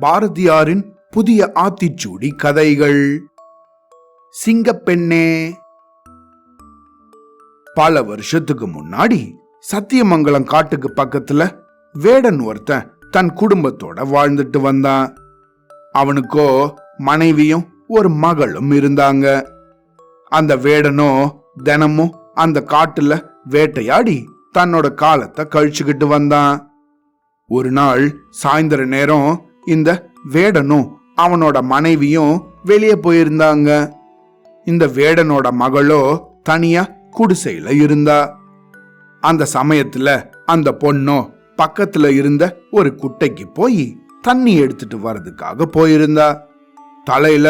பாரதியாரின் புதிய ஆத்திச்சூடி கதைகள். சிங்கப்பெண்ணே. பல வருஷத்துக்கு முன்னாடி சத்தியமங்கலம் காட்டுக்கு பக்கத்துல வேடன் ஒருத்தன் தன் குடும்பத்தோட வாழ்ந்துட்டு வந்தான். அவனுக்கோ மனைவியும் ஒரு மகளும் இருந்தாங்க. அந்த வேடனோ தினமும் அந்த காட்டுல வேட்டையாடி தன்னோட காலத்தை கழிச்சுக்கிட்டு வந்தான். ஒரு நாள் சாயந்தர நேரம் இந்த வேடனும் அவனோட மனைவியும் வெளியே போயிருந்தாங்க. இந்த வேடனோட மகளோ தனியா குடிசையில இருந்தா. அந்த சமயத்துல அந்த பொண்ணும் பக்கத்துல இருந்த ஒரு குட்டைக்கு போய் தண்ணி எடுத்துட்டு வர்றதுக்காக போயிருந்தா. தலையில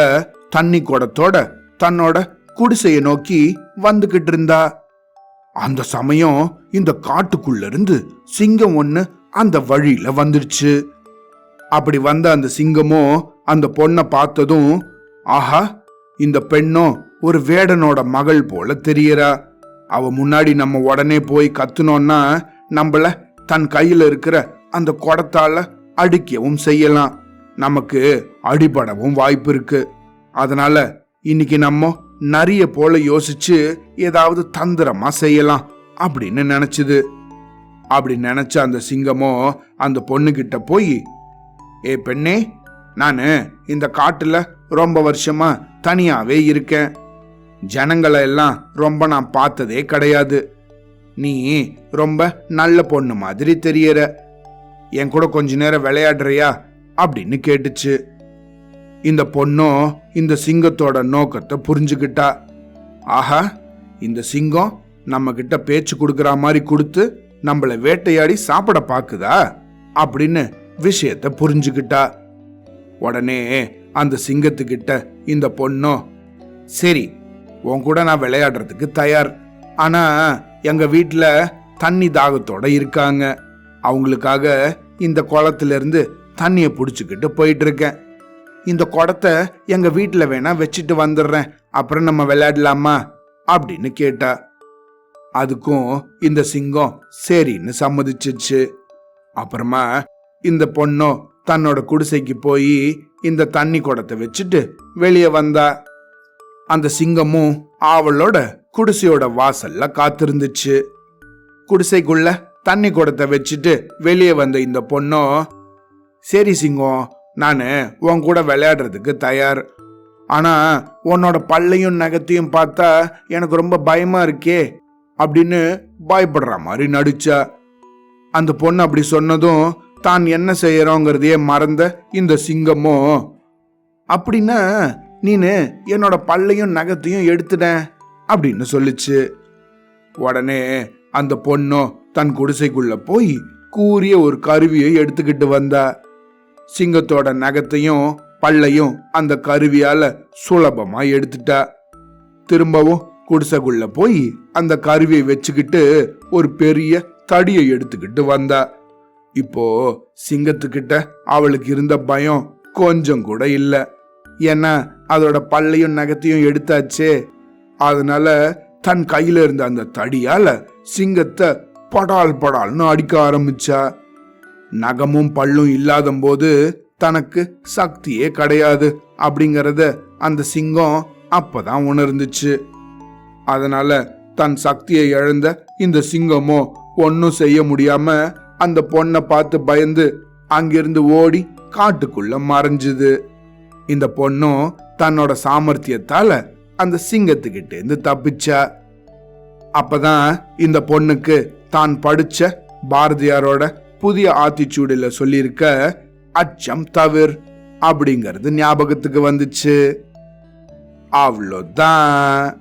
தண்ணி குடத்தோட தன்னோட குடிசைய நோக்கி வந்துகிட்டு இருந்தா. அந்த சமயம் இந்த காட்டுக்குள்ள இருந்து சிங்கம் ஒன்னு அந்த வழியில வந்துருச்சு. அப்படி வந்த அந்த சிங்கமும் அந்த பொண்ணை பார்த்ததும் ஆஹா இந்த பெண்ணும் ஒரு வேடனோட மகள் போல தெரியறா. அவ முன்னாடி நம்ம உடனே போய் கத்துனோம்னா நம்மள தன் கையில இருக்கிற அந்த குடத்தால அடிக்கவும் செய்யலாம். நமக்கு அடிபடவும் வாய்ப்பு இருக்கு. அதனால இன்னைக்கு நம்ம நிறைய போல யோசிச்சு ஏதாவது தந்திரமா செய்யலாம். அப்படின்னு நினைச்சது. அப்படி நினைச்ச அந்த சிங்கமோ அந்த பொண்ணுகிட்ட போய் ஏ பெண்ணே நான் இந்த காட்டில் ரொம்ப வருஷமா தனியாவே இருக்கேன். ஜனங்களை எல்லாம் ரொம்ப நான் பார்த்ததே கிடையாது. நீ ரொம்ப நல்ல பொண்ணு மாதிரி தெரியற. என் கூட கொஞ்ச நேரம் விளையாடுறியா? அப்படின்னு கேட்டுச்சு. இந்த பொண்ணும் இந்த சிங்கத்தோட நோக்கத்தை புரிஞ்சுக்கிட்டா ஆஹா இந்த சிங்கம் நம்ம கிட்ட பேச்சு கொடுக்குற மாதிரி கொடுத்து நம்மள வேட்டையாடி சாப்பிட பாக்குதா அப்படின்னு விஷயத்த புரிஞ்சுக்கிட்டா. உடனே அந்த சிங்கத்துக்கிட்ட இந்த பொண்ணும் சரி உன் கூட நான் விளையாடுறதுக்கு தயார். ஆனா எங்க வீட்டில் தண்ணி தாகத்தோட இருக்காங்க. அவங்களுக்காக இந்த குளத்திலிருந்து தண்ணியை பிடிச்சிக்கிட்டு போயிட்டு இருக்கேன் இந்த குடத்தை எங்க வீட்டில் வேணா வச்சுட்டு வந்துடுறேன். அப்புறம் நம்ம விளையாடலாமா? அப்படின்னு கேட்டா அதுக்கும் இந்த சிங்கம் சரின்னு சம்மதிச்சிச்சு. அப்புறமா இந்த பொண்ணும் தன்னோட குடிசைக்கு போய் இந்த தண்ணி குடத்தை வச்சுட்டு வெளியே வந்தா. அந்த சிங்கமும் ஆவலோட குடிசையோட வாசல்ல காத்திருந்துச்சு. குடிசைக்குள்ள தண்ணி குடத்தை வச்சுட்டு வெளியே வந்த இந்த பொண்ணும் சரி சிங்கம் நான் உன் கூட விளையாடுறதுக்கு தயார். ஆனா உன்னோட பல்லையும் நகத்தையும் பார்த்தா எனக்கு ரொம்ப பயமா இருக்கே. அப்படின்னு பயப்படுற மாதிரி நடிச்சா. அந்த பொண்ணு அப்படி சொன்னதும் தான் என்ன செய்யறோங்கிறதையே மறந்த இந்த சிங்கமும் அப்படின்னா நீனு என்னோட பல்லையும் நகத்தையும் எடுத்துட அப்படின்னு சொல்லிச்சு. உடனே அந்த பொண்ணும் தன் குடிசைக்குள்ள போய் கூறிய ஒரு கருவியை எடுத்துக்கிட்டு வந்தா. சிங்கத்தோட நகத்தையும் பல்லையும் அந்த கருவியால சுலபமா எடுத்துட்டா. திரும்பவும் குடிசைக்குள்ள போய் அந்த கருவியை வச்சுக்கிட்டு ஒரு பெரிய தடியை எடுத்துக்கிட்டு வந்தா. இப்போ சிங்கத்துக்கிட்ட அவளுக்கு இருந்த பயம் கொஞ்சம் கூட இல்லை. ஏன்னா அதோட பல்லையும் நகத்தையும் எடுத்தாச்சே. அதனால தன் கையில இருந்த அந்த தடியால சிங்கத்தை படால் படால்னு அடிக்க ஆரம்பிச்சா. நகமும் பல்லும் இல்லாத போது தனக்கு சக்தியே கிடையாது அப்படிங்கறத அந்த சிங்கம் அப்பதான் உணர்ந்துச்சு. அதனால தன் சக்தியை இழந்த இந்த சிங்கமோ ஒன்னும் செய்ய முடியாம அந்த பொண்ணை பார்த்து பயந்து அங்கிருந்து ஓடி காட்டுக்குள்ள மறைஞ்சுது. இந்த பொண்ணும் தன்னோட சாமர்த்தியத்தால அந்த சிங்கத்துக்கிட்ட இருந்து தப்பிச்சா. அப்பதான் இந்த பொண்ணுக்கு தான் படிச்ச பாரதியாரோட புதிய ஆத்திச்சூடில சொல்லியிருக்க அச்சம் தவிர் அப்படிங்கிறது ஞாபகத்துக்கு வந்துச்சு. அவ்வளோதான்